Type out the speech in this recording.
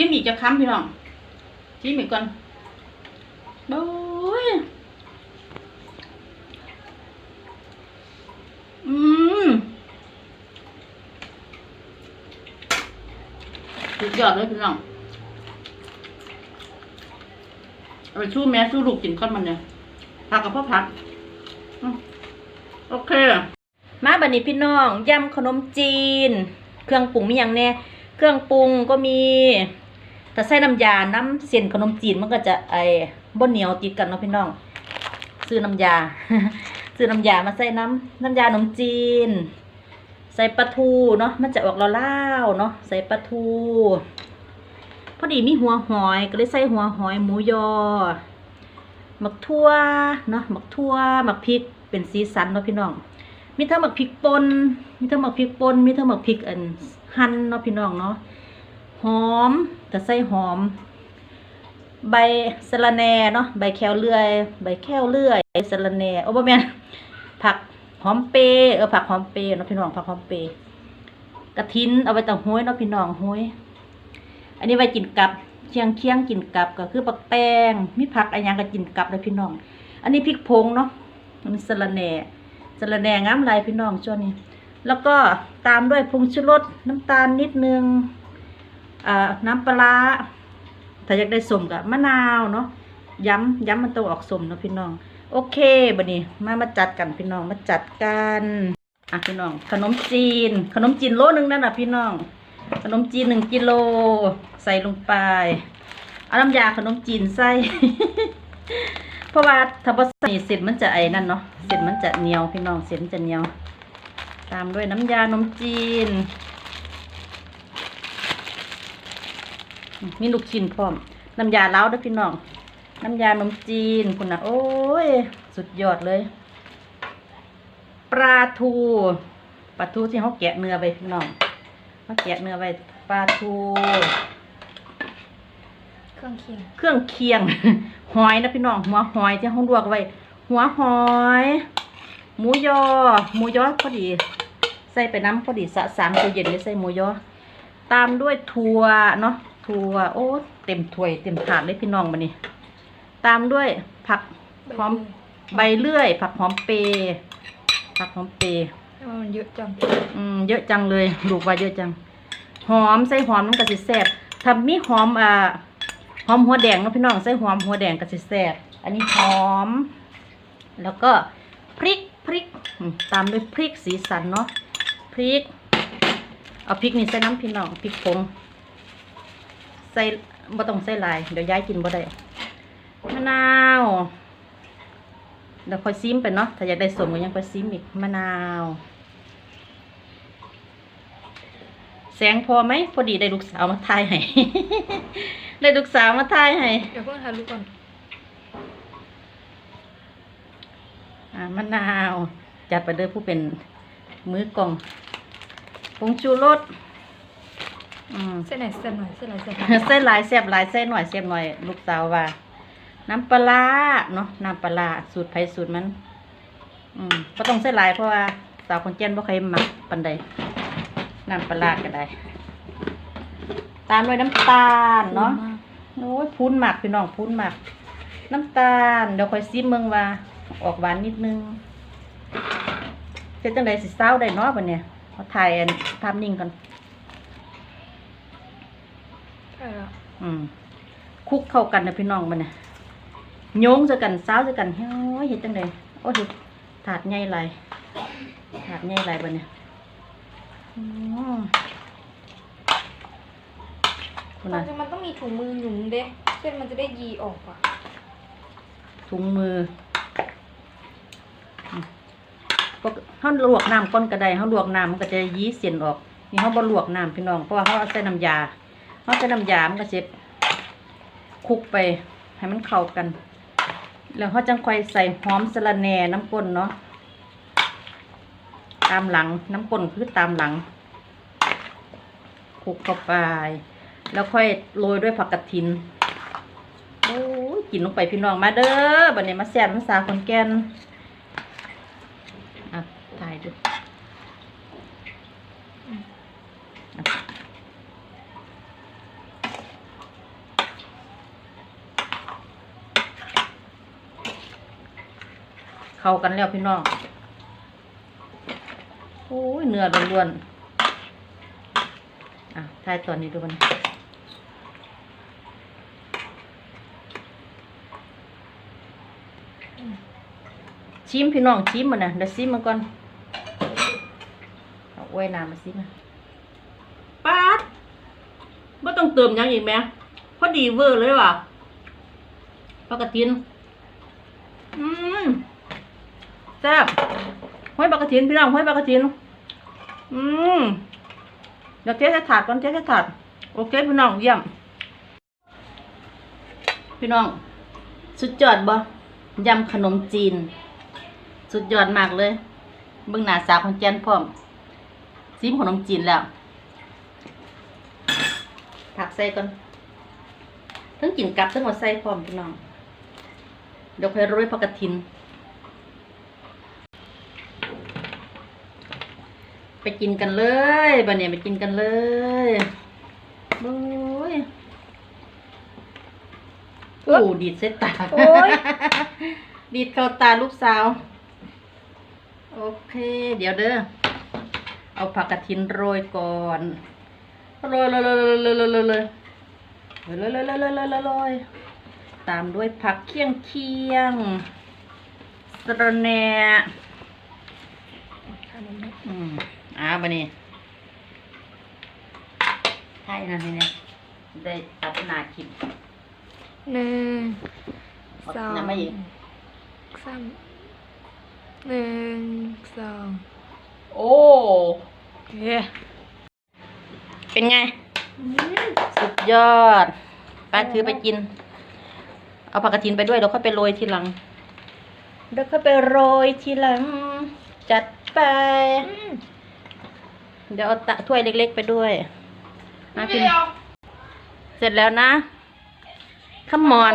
จิ้มอีกจะค้ำพี่น้องจิ้มอีกก่อนโอ้ยอืมสุดยอดเลยพี่น้องเอาไปสู้แม่สู้ลูกกินก้อนมันเนี่ยผักกับพ่อผักโอเค มาบันนี้พี่น้องยำขนมจีน เครื่องปรุงมีอย่างแน่ เครื่องปรุงก็มี ถ้าใส่น้ำยา น้ำเส้นขนมจีนมันก็จะไอ้บ่เหนียวติดกันเนาะพี่น้อง ซื้อน้ำยา ซื้อน้ำยามาใส่น้ำน้ำยาขนมจีน ใส่ปลาทูเนาะ มันจะออกล่าเนาะ ใส่ปลาทู พอดีมีหัวหอย ก็เลยใส่หัวหอยหมูยอ หมักทั่วเนาะ หมักทั่ว หมักพริก เป็นสีสันเนาะพี่น้อง มีทั้งหมักพริกป่น มีทั้งหมักพริกป่น มีทั้งหมักพริกอันหั่นเนาะพี่น้องเนาะ หอมแต่ใส่หอม ใบสะระแหน่เนาะใบแคลเลื่อย ใบแคลเลื่อยใบสะระแหน่โอ้บ่แม่นผักหอมเปรย์เออผักหอมเปรย์เนาะพี่น้องผักหอมเปร์กระทินเอาไว้ต่างห้วยเนาะพี่น้องห้วยอันนี้ไว้กินกับเคียงเคียงกินกับก็คือปักแตงมีผักอะไรยังก็กินกับเลยพี่น้อง อันนี้พริกผงเนาะอันสะระแหน่สะระแหน่งามลายพี่น้องช่วงนี้ แล้วก็ตามด้วยผงชูรสน้ำตาลนิดนึง น้ำปลาถ้าอยากได้สมกับมะนาวเนาะย้ำย้ำมันต้องออกสมเนาะพี่น้อง โอเคบัดนี้มามาจัดกันพี่น้องมาจัดกันอะพี่น้อง ขนมจีน ขนมจีนโลนึงนั่นน่ะพี่น้อง ขนมจีนหนึ่งกิโลใส่ลงไปเอาน้ำยาขนมจีนใส่เพราะว่าถ้าบใส่เสร็จมันจะไอ้นั่นเนาะเสร็จมันจะเหนียวพี่น้องเสร็จมันจะเหนียว ตามด้วยน้ำยาขนมจีน มีลูกชิ้นพร้อม น้ำยาเล้าด้วยพี่น้อง น้ำยาขนมจีนคุณนะโอ้ย สุดยอดเลย ปลาทูปลาทูที่เขาแกะเนื้อไปพี่น้องเขาแกะเนื้อไปปลาทู เครื่องเคียง เครื่องเคียง หอยนะพี่น้อง หัวหอยที่เขาลวกไว้ หัวหอย หมูยอ หมูยอพอดี ใส่ไปน้ำพอดีสะสางตัวเย็นเลยใส่หมูยอ ตามด้วยถั่วเนาะ ถั่วโอ้เต็มถ้วยเต็มถาดเลยพี่น้องมานี่ตามด้วยผักหอมใบเลื่อย ผักหอมเปรย์ผักหอมเปรย์ทำไมมันเยอะจัง อืมเยอะจังเลยลูกว่าเยอะจัง หอมใส่หอมมันก็สิแซ่บถ้ามีหอมอ่าหอมหัวแดงเนาะพี่น้องใส่หอมหัวแดงก็สิแซ่บอันนี้หอม แล้วก็พริกพริกอืมตามด้วยพริกสีสันเนาะพริก เอาพริกนี่ใส่น้ำพี่น้องพริกผงใส่บ่ต้องใส่หลาย เดี๋ยวยายกินบ่ได้มะนาวเดี๋ยวค่อยซิมไปเนาะถ้าอยากได้สมก็ยังค่อยซิมอีกมะนาว แสงพอไหมพอดีได้ลูกสาวมาทายให้ ได้ลูกสาวมาทายให้เดี๋ยวเพิ่งทานลูกก่อนอ่ามะนาว จัดไปเด้อผู้เป็นมือกล่องผงชูรส อืมเส้นไหนเส้นหน่อยเส้นไหนเส้นหน่อยเส้นหลายแซ่บหลายเส้นหน่อยแซ่บหน่อย ลูกสาวว่า น้ำปลาร้าเนาะน้ำปลาร้าสูตรไผสูตรมัน อืมก็ต้องเส้นหลายเพราะว่าสาวคนเจนบ่เคยมักปันใดน้ำปลาร้าก็ได้ ตามด้วยน้ำตาลเนาะโอ้ยพูนหมักพี่น้องพูนหมัก น้ำตาลเดี๋ยวค่อยซิมเมืองว่า ออกหวานนิดนึงเสร็จจังไดสิเศร้าได้เนาะบัดเนี่ยเขาถ่ายอันภาพนิ่งก่อน ใช่แล้ว อืมคลุกเข้ากันนะพี่น้องมันเนี่ยโยงจะกันเศร้าจะกันเฮ้ยเห็ดจังไดโอ้ยถาดใหญ่ไรถาดใหญ่ไรบัดเนี่ยอืมคุณตอน่ะนนี้มันต้องมีถุงมือหยุมเด้เส้นมันจะได้ยีออกอะถุงมืออืมพวกเขาลวกน้ำก้นกระไดเขาลวกน้ำมันก็จะยี้เสียนออก นี่เขาบ่ลวกน้ำพี่น้องเพราะว่าเขาเอาใส่น้ำยาเขาใส่น้ำยามันก็จะค ลุกไป ให้มันเข้ากัน แล้วเขาจังค่อยใส่หอมสะระแหน่น้ำก้นเนาะตามหลังน้ำก้นคือตามหลังคลุกเข้าไป แล้วค่อยโรยด้วยผักกระถินโอ้ยกินลงไปพี่น้องมาเด้อบัดนี้มาแซ่บน้ำสาคนแก่นอะถ่ายดู เข้ากันแล้วพี่น้องโอ้ยเนื้อล้วนๆอะทายตอนนี้ดูมันชิมพี่น้องชิมมันนะเดี๋ยวชิมมันก่อนเอาไว้น้ำมาซิมาป๊าดไม่ต้องเติมยังอีกไหมพอดีเวอร์เลยว่ะปลากระติน อืม แซ่บห้อยปลากระถินพี่น้องห้อยปลากระถินอืมเดี๋ยวเจ๊ใส่ถาดก่อนเจ๊ใส่ถาดโอเคพี่น้องเยี่ยม พี่น้อง สุดยอดบ่ยำขนมจีน สุดยอดมากเลยเบิ่งหน้าสาวของแจนพร้อมซิมขนมจีนแล้วผักใส่ก่อนทั้งกินกับทั้งหมดใส่พร้อมพี่น้องเดี๋ยวค่อยโรยผักกระถิน ไปกินกันเลยบันเนี่ยไปกินกันเลยโอ้ยโอ้ดีดเส้นตาโอ้ย ดีดเข้าตาลูกสาว โอเค เดี๋ยวเด้อ เอาผักกระถินโรยก่อนโรยโรยโรยโรยโรยโรยโรยโรยโรยโรยโรยโรยโรยโรยโรยตามด้วยผักเคี่ยงเคียงๆสะระแหน่อืมอ่า บันนี้ใช่นั่นนี่เนี่ยได้ตัดหนาคลิปหนึ่งเอาสองน้ำมาอีกสามหนึ่งสองโอ้เย้เป็นไง สุดยอดป้าถือไปกิน เอาผักกระถินไปด้วยเดี๋ยวค่อยไปโรยทีหลังเดี๋ยวค่อยไปโรยทีหลัง จัดไป เดี๋ยวเอาตะถ้วยเล็ก ๆ ไปด้วยนะกินเสร็จแล้วนะขมอน